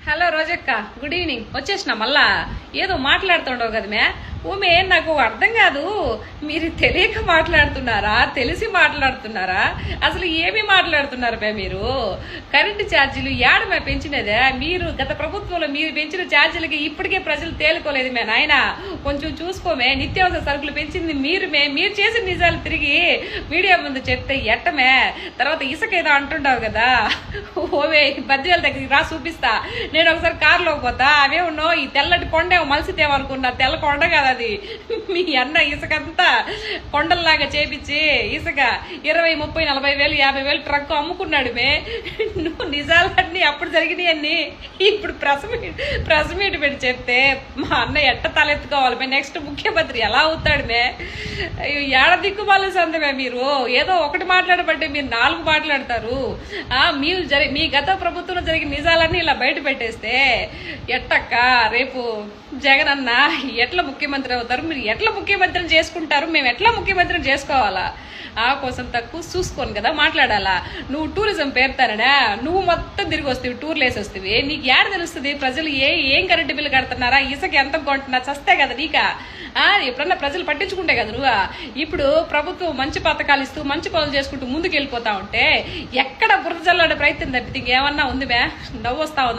Hello రోజక్క good evening వచ్చేసిన మళ్ళా? ఏదో మాట్లాడుతుండవు కదా మే ఊమే నాకు అర్థం కాదు. మీరు తెలియక మాట్లాడుతున్నారా? తెలిసి మాట్లాడుతున్నారా? అసలు ఏమి మాట్లాడుతున్నారు మే మీరు? కరెంటు ఛార్జీలు ఏడమే పెంచినదే? మీరు గత ప్రభుత్వంలో మీరు పెంచిన ఛార్జీలకి ఇప్పటికే ప్రజలు తేలుకోలేదు మే నాయన. కొంచెం చూసుకోమే నిత్యావసర సరుకులు పెంచింది మీరు మే. మీరు చేసిన నిజాలు తిరిగి మీడియా ముందు చెప్తే ఎట్టమే తర్వాత ఇసుక ఏదో అంటుంటావు కదా. ఓవే బద్దివేల దగ్గరికి రా చూపిస్తా. నేను ఒకసారి కారులో పోతా. అవే ఉన్నావు ఈ తెల్లటి కొండ మలిసితేమనుకున్నా తెల్ల కొండ కదా. అది మీ అన్న ఇసుకంతా కొండల్లాగా చేపించి ఇసుక ఇరవై ముప్పై నలభై వేలు యాభై వేలు ట్రక్ అమ్ముకున్నాడు మే. నువ్వు నిజాలన్నీ అప్పుడు జరిగినాయి అన్ని. ఇప్పుడు ప్రెస్ మీట్ ప్రెస్ మీట్ పెట్టి చెప్తే మా అన్న ఎట్ట తలెత్తుకోవాలి మే? నెక్స్ట్ ముఖ్యమంత్రి ఎలా అవుతాడు మే? అయ్యో ఏడ దిక్కుమాల సందమే మీరు? ఏదో ఒకటి మాట్లాడబట్టే మీరు నాలుగు మాట్లాడతారు ఆ మీరు జరి మీ గత ప్రభుత్వంలో జరిగిన నిజాలన్నీ ఇలా బయట పెట్టేస్తే ఎట్టక్క రేపు జగన్ అన్న ఎట్లా ముఖ్యమంత్రి అవుతారు. మీరు ఎట్లా ముఖ్యమంత్రి చేసుకుంటారు? మేము ఎట్లా ముఖ్యమంత్రి చేసుకోవాలా? ఆ కోసం తక్కువ చూసుకోను కదా మాట్లాడాలా? నువ్వు టూరిజం పేరుతానడా నువ్వు మొత్తం తిరిగి వస్తావు టూర్లు వేసి వస్తావి. నీకు ఏడ తెలుస్తుంది? ప్రజలు ఏ ఏం కరెంటు బిల్లు కడుతున్నారా? ఇసుక ఎంత కొంటున్నా? చస్తే కదా నీకా? ఆ ఎప్పుడన్నా ప్రజలు పట్టించుకుంటే కదా నువ్వు? ఇప్పుడు ప్రభుత్వం మంచి పథకాలు ఇస్తూ మంచి పనులు చేసుకుంటూ ముందుకు వెళ్ళిపోతా ఉంటే ఎక్కడ బురద జల్లాడే ప్రయత్నం తప్పితే ఇంకేమన్నా ఉంది మే నవ్వు వస్తా ఉంది